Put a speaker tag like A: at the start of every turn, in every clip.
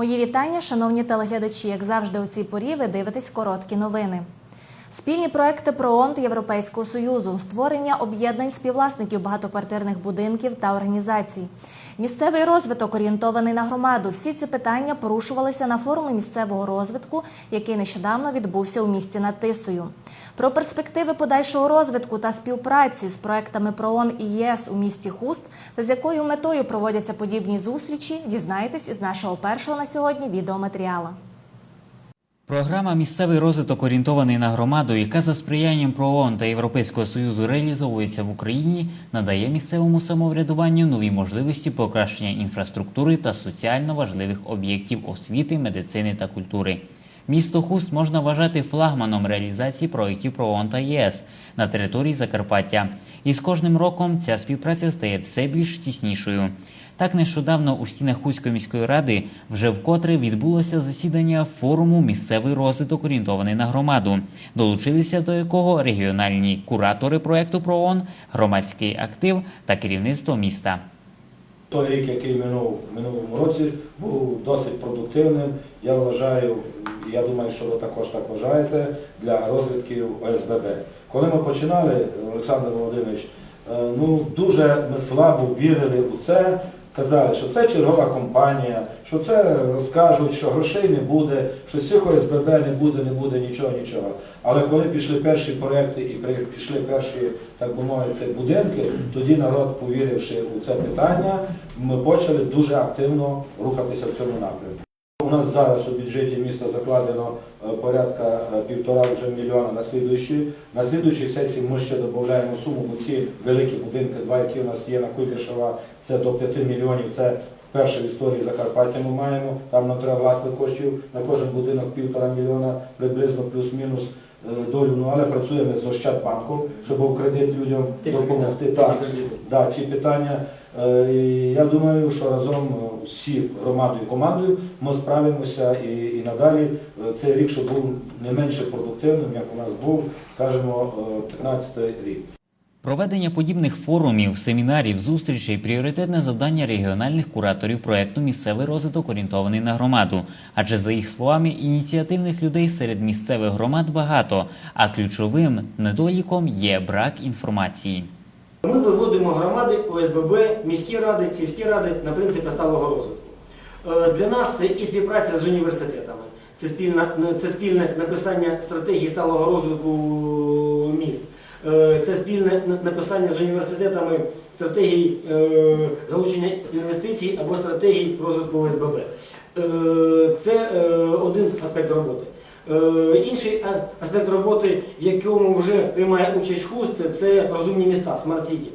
A: Мої вітання, шановні телеглядачі. Як завжди, у цій порі ви дивитесь короткі новини. Спільні проекти ПРООН та Європейського союзу, створення об'єднань співвласників багатоквартирних будинків та організацій, місцевий розвиток орієнтований на громаду. Всі ці питання порушувалися на форумі місцевого розвитку, який нещодавно відбувся у місті над Тисою. Про перспективи подальшого розвитку та співпраці з проектами ПРООН і ЄС у місті Хуст та з якою метою проводяться подібні зустрічі, дізнайтесь із нашого першого на сьогодні відеоматеріала.
B: Програма Місцевий розвиток орієнтований на громаду, яка за сприянням ПРООН та Європейського союзу реалізовується в Україні, надає місцевому самоврядуванню нові можливості покращення інфраструктури та соціально важливих об'єктів освіти, медицини та культури. Місто Хуст можна вважати флагманом реалізації проєктів ПРООН та ЄС на території Закарпаття. І з кожним роком ця співпраця стає все більш тіснішою. Так нещодавно у стінах Хуської міської ради вже вкотре відбулося засідання форуму Місцевий розвиток орієнтований на громаду, долучилися до якого регіональні куратори проекту ПРООН, громадський актив та керівництво міста.
C: Той рік, який минув в минулому році, був досить продуктивним. Я вважаю, я думаю, що ви також так вважаєте, для розвитків ОСББ. Коли ми починали, Олександр Володимирович, е, ну дуже ми слабо вірили у це. Казали, що це чергова компанія, що це розкажуть, що грошей не буде, що з цих ОСББ не буде, не буде нічого, нічого. Але коли пішли перші проекти і пішли перші, так би мовити, будинки, тоді народ, повіривши у це питання, ми почали дуже активно рухатися в цьому напрямку. У нас зараз у бюджеті міста закладено е, порядка е, півтора вже мільйона на слідуючі. На слідуючій сесії ми ще додаємо суму, бо ці великі будинки, два, які у нас є на Куйбишева, це до 5 мільйонів. Це вперше в історії Закарпаття ми маємо. Там нам треба власних коштів на кожен будинок півтора мільйона, приблизно плюс-мінус е, долю. Ну але працюємо з Ощадбанком, щоб був кредит людям допомогти. Так, да, ці питання. Е, і Я думаю, що разом е, всі громадою і командою ми справимося і, і надалі цей рік, щоб був не менше продуктивним, як у нас був, скажімо, 15 рік.
B: Проведення подібних форумів, семінарів, зустрічей пріоритетне завдання регіональних кураторів проекту Місцевий розвиток орієнтований на громаду. Адже за їх словами, ініціативних людей серед місцевих громад багато, а ключовим недоліком є брак інформації.
D: Ми виводимо громади, ОСББ, міські ради, сільські ради на принципі сталого розвитку. Е, Для нас це і співпраця з університетами, це спільне, це спільне написання стратегії сталого розвитку міст, це спільне написання з університетами стратегій е, залучення інвестицій або стратегій розвитку ОСББ. Е, Це е, один аспект роботи. Е, Інший аспект роботи, в якому вже приймає участь ХУСТ, це розумні міста, Смарт Сіті.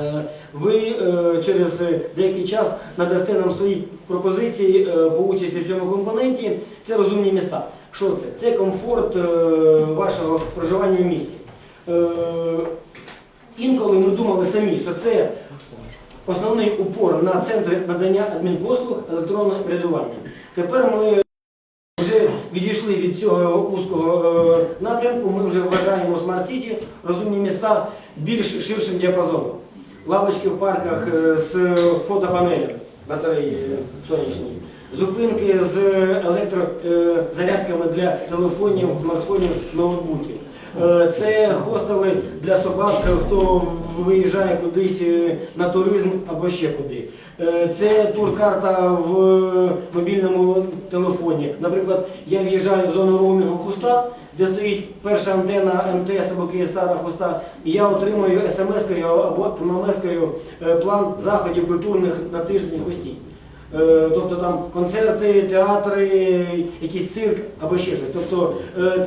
D: Е, Ви е, через деякий час надасте нам свої пропозиції е, по участі в цьому компоненті. Це розумні міста. Що це? Це комфорт е, вашого проживання в місті. Е, Інколи ми думали самі, що це основний упор на центри надання адмінпослуг електронного рядування. Тепер ми вже відійшли від цього вузького е, напрямку, ми вже вважаємо Смарт Сіті, розумні міста більш ширшим діапазоном. Лавочки в парках е, з фотопанелями, батареї сонячні, зупинки з електрозарядками для телефонів, смартфонів, ноутбуків. Е, Це хостели для собак, хто виїжджає кудись е, на туризм або ще куди. Е, Це туркарта в мобільному телефоні. Наприклад, я в'їжджаю в зону роумінгу хуста, де стоїть перша антенна МТС або Київстара хуста, і я отримую смс-кою або ММС-кою план заходів культурних на тиждень хусті. Тобто там концерти, театри, якийсь цирк або ще щось. Тобто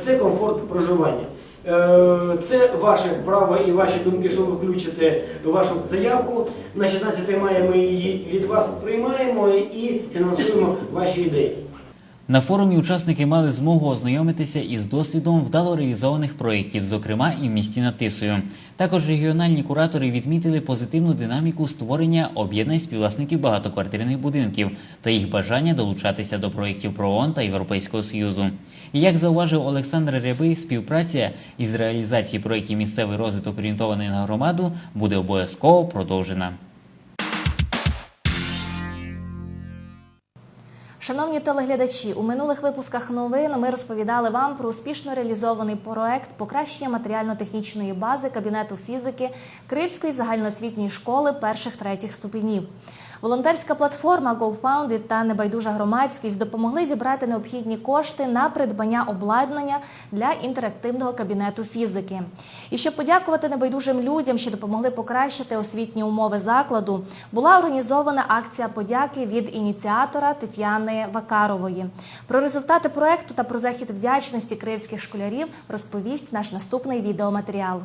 D: це комфорт проживання. Е, Це ваше право і ваші думки, що ви включите вашу заявку. На 16 мая ми її від вас приймаємо і фінансуємо ваші ідеї.
B: На форумі учасники мали змогу ознайомитися із досвідом вдало реалізованих проєктів, зокрема і в місті над Тисою. Також регіональні куратори відмітили позитивну динаміку створення об'єднань співвласників багатоквартирних будинків та їх бажання долучатися до проєктів ПРООН та Європейського Союзу. І як зауважив Олександр Рябий, співпраця із реалізації проєктів місцевий розвиток орієнтований на громаду буде обов'язково продовжена.
A: Шановні телеглядачі, у минулих випусках новин ми розповідали вам про успішно реалізований проект покращення матеріально-технічної бази кабінету фізики Кривської загальноосвітньої школи перших третіх ступенів. Волонтерська платформа GoFounded та небайдужа громадськість допомогли зібрати необхідні кошти на придбання обладнання для інтерактивного кабінету фізики. І щоб подякувати небайдужим людям, що допомогли покращити освітні умови закладу, була організована акція подяки від ініціатора Тетяни Вакарової. Про результати проекту та про захід вдячності київських школярів розповість наш наступний відеоматеріал.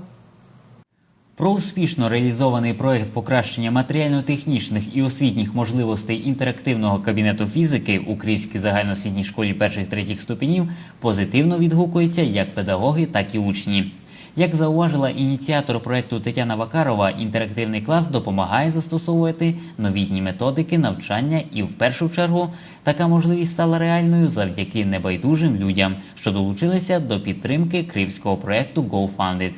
B: Про успішно реалізований проект покращення матеріально-технічних і освітніх можливостей інтерактивного кабінету фізики у Київській загальноосвітній школі перших третіх ступенів позитивно відгукуються як педагоги, так і учні. Як зауважила ініціатор проекту Тетяна Вакарова, інтерактивний клас допомагає застосовувати новітні методики навчання, і в першу чергу така можливість стала реальною завдяки небайдужим людям, що долучилися до підтримки київського проекту GoFunded.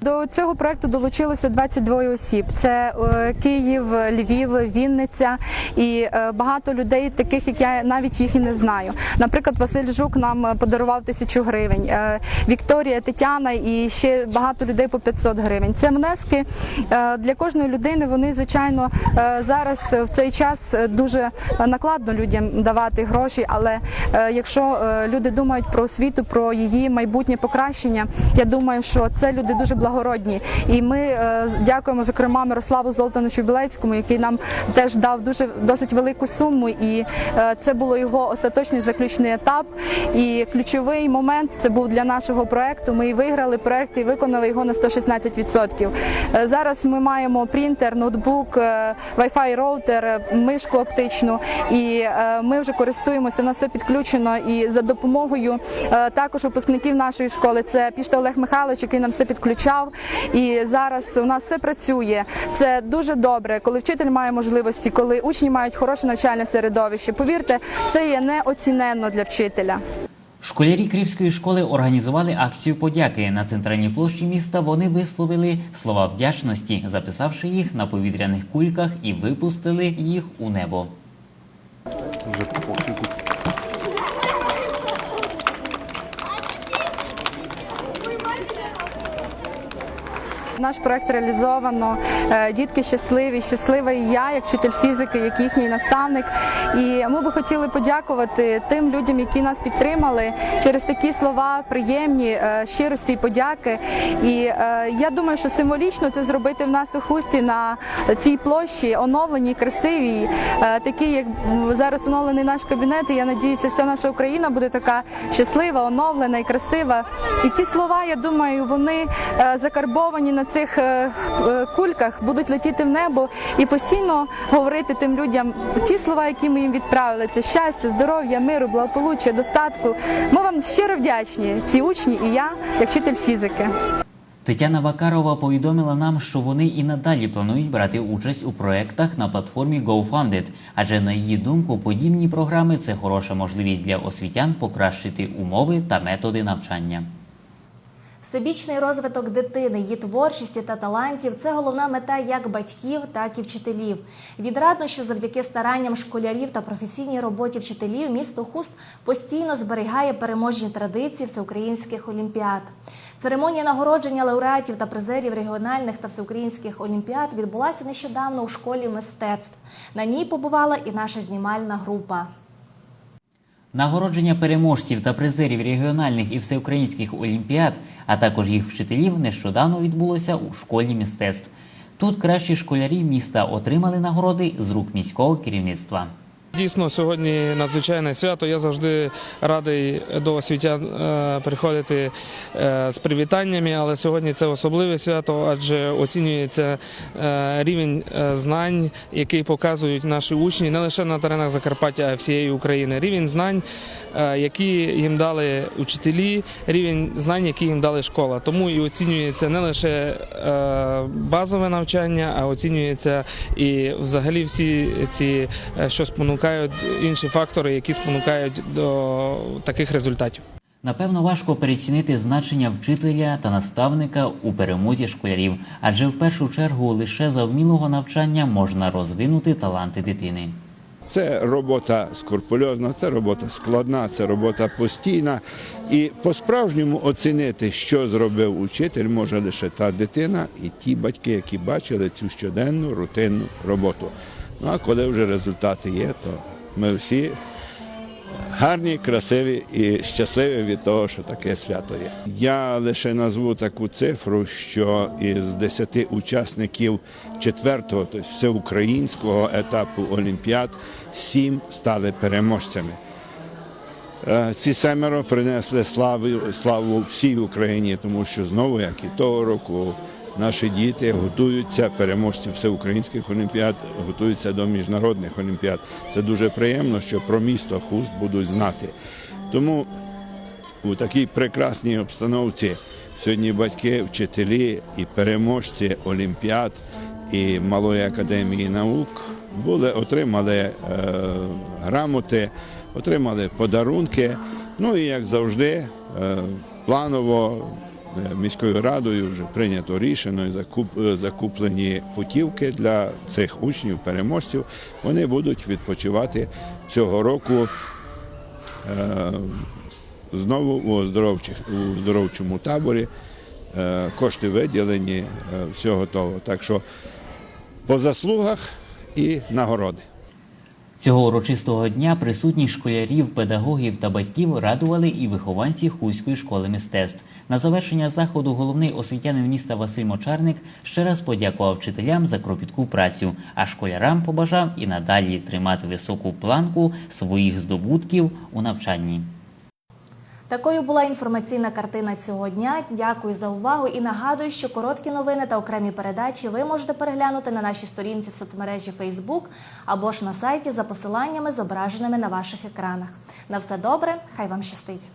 E: До цього проекту долучилося 22 осіб. Це е, Київ, Львів, Вінниця і е, багато людей, таких як я навіть їх і не знаю. Наприклад, Василь Жук нам е, подарував тисячу гривень. Вікторія, Тетяна і ще багато людей по 500 гривень. Це внески для кожної людини. Вони звичайно зараз в цей час дуже накладно людям давати гроші. Але якщо люди думають про освіту, про її майбутнє покращення, я думаю, що це люди дуже благородні. І ми е, дякуємо зокрема Мирославу Золтановичу Білецькому, який нам теж дав дуже досить велику суму. І е, це було його остаточний заключний етап. І ключовий момент це був для нашого проекту. Ми виграли проект і виконали його на 116%. Е, Зараз ми маємо принтер, ноутбук, Wi-Fi роутер, мишку оптичну, і ми вже користуємося на все підключено. І за допомогою також випускників нашої школи це Пішта Олег Михайлович, який нам все підключав. І зараз у нас все працює. Це дуже добре, коли вчитель має можливості, коли учні мають хороше навчальне середовище. Повірте, це є неоціненно для вчителя.
B: Школярі Київської школи організували акцію подяки на центральній площі міста. Вони висловили слова вдячності, записавши їх на повітряних кульках і випустили їх у небо.
E: Наш проект реалізовано. Е, Дітки щасливі, щаслива і я, як вчитель фізики, як їхній наставник. І ми би хотіли подякувати тим людям, які нас підтримали через такі слова приємні, е, щирості і подяки. І е, я думаю, що символічно це зробити в нас у хусті на цій площі, оновленій, красивій, такий, як зараз оновлений наш кабінет. І я надіюся, вся наша Україна буде така щаслива, оновлена і красива. І ці слова, я думаю, вони закарбовані на цих е, е, кульках, будуть летіти в небо і постійно говорити тим людям ті слова, які ми їм відправили. Це щастя, здоров'я, миру, благополуччя, достатку. Ми вам щиро вдячні, ці учні і я, як вчитель фізики.
B: Тетяна Вакарова повідомила нам, що вони і надалі планують брати участь у проєктах на платформі GoFunded, адже на її думку, подібні програми це хороша можливість для освітян покращити умови та методи навчання.
A: Всебічний розвиток дитини, її творчості та талантів це головна мета як батьків, так і вчителів. Відрадно, що завдяки старанням школярів та професійній роботі вчителів місто Хуст постійно зберігає переможні традиції всеукраїнських олімпіад. Церемонія нагородження лауреатів та призерів регіональних та всеукраїнських олімпіад відбулася нещодавно у школі мистецтв. На ній побувала і наша знімальна група.
B: Нагородження переможців та призерів регіональних і всеукраїнських олімпіад, а також їх вчителів, нещодавно відбулося у школі мистецтв. Тут кращі школярі міста отримали нагороди з рук міського керівництва.
F: Дійсно, сьогодні надзвичайне свято. Я завжди радий до освітян е, приходити е, з привітаннями, але сьогодні це особливе свято, адже оцінюється е, рівень знань, який показують наші учні не лише на теренах Закарпаття, а всієї України. Рівень знань, які їм дали учителі, рівень знань, які їм дали школа. Тому і оцінюється не лише базове навчання, а оцінюється і взагалі всі ці, що спонукають інші фактори, які спонукають до таких результатів.
B: Напевно, важко перецінити значення вчителя та наставника у перемозі школярів, адже в першу чергу лише за вмілого навчання можна розвинути таланти дитини.
G: Це робота скрупульозна, це робота складна, це робота постійна. І по-справжньому оцінити, що зробив учитель, може лише та дитина і ті батьки, які бачили цю щоденну рутинну роботу. Ну а коли вже результати є, то ми всі гарні, красиві і щасливі від того, що таке свято є. Я лише назву таку цифру, що із 10 учасників четвертого, тобто всеукраїнського етапу Олімпіад, сім стали переможцями. Е, Ці семеро принесли славу, славу всій Україні, тому що знову, як і того року, наші діти готуються, переможці всеукраїнських олімпіад, готуються до міжнародних олімпіад. Це дуже приємно, що про місто Хуст будуть знати. Тому у такій прекрасній обстановці сьогодні батьки, вчителі і переможці олімпіад і Малої академії наук були, отримали е, грамоти, отримали подарунки. Ну і як завжди, е, планово міською радою вже прийнято рішення е, закуплені путівки для цих учнів, переможців. Вони будуть відпочивати цього року е, знову у, оздоровчих, у оздоровчому таборі. Е, Кошти виділені, е, все готово. Так що по заслугах і нагороди.
B: Цього урочистого дня присутніх школярів, педагогів та батьків радували і вихованці Хуської школи мистецтв. На завершення заходу головний освітянин міста Василь Мочарник ще раз подякував вчителям за кропітку працю, а школярам побажав і надалі тримати високу планку своїх здобутків у навчанні.
A: Такою була інформаційна картина цього дня. Дякую за увагу і нагадую, що короткі новини та окремі передачі ви можете переглянути на нашій сторінці в соцмережі Facebook або ж на сайті за посиланнями, зображеними на ваших екранах. На все добре, хай вам щастить!